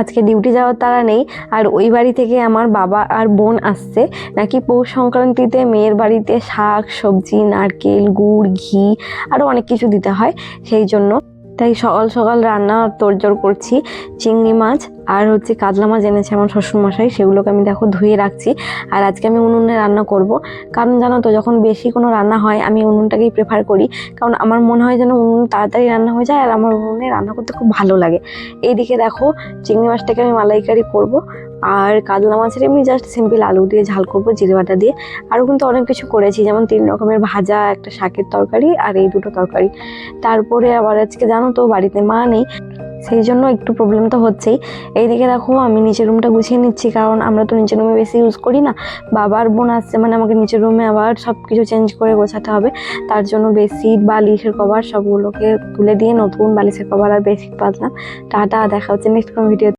আজকে ডিউটি যাওয়ার তারা নেই, আর ওই বাড়ি থেকে আমার বাবা আর বোন আসছে। নাকি পৌষ সংক্রান্তিতে মেয়ের বাড়িতে শাক, সবজি, নারকেল, গুড়, ঘি আরও অনেক কিছু দিতে হয়, সেই জন্য তাই সকাল সকাল রান্না তোড়জোড় করছি, চিংড়ি মাছ আর হচ্ছে কাতলা মাছ এনেছে আমার শ্বশুরমশাই, সেগুলোকে আমি দেখো ধুয়ে রাখছি। আর আজকে আমি উনুনে রান্না করব। কারণ জানো তো, যখন বেশি কোনো রান্না হয়, আমি উনুনটাকেই প্রেফার করি। কারণ আমার মনে হয় যেন উনুন তাড়াতাড়ি রান্না হয়ে যায় আর আমার উনুনে রান্না করতে খুব ভালো লাগে। এইদিকে দেখো, চিংড়ি মাছটাকে আমি মালাইকারি করব। আর কাতলা মাছের এমনি জাস্ট সিম্পল আলু দিয়ে, ঝাল করব, জিরে বাটা দিয়ে। আরও কিন্তু অনেক কিছু করেছি, যেমন তিন রকমের ভাজা, একটা শাকের তরকারি আর এই দুটো তরকারি। তারপরে আবার আজকে জানো তো, বাড়িতে মা নেই, সেই জন্য একটু প্রবলেম তো হচ্ছেই। এইদিকে দেখো, আমি নিচের রুমটা গুছিয়ে নিচ্ছি, কারণ আমরা তো নিচের রুমে বেশি ইউজ করি না। বাবার বোন আসছে মানে আমাকে নিচের রুমে আবার সব কিছু চেঞ্জ করে গোছাতে হবে। তার জন্য বেডশিট বালিশের কভার সবগুলোকে তুলে দিয়ে নতুন বালিশের কভার আর বেডশিট পাতলাম টাটা, দেখা হচ্ছে নেক্সট কোনো ভিডিও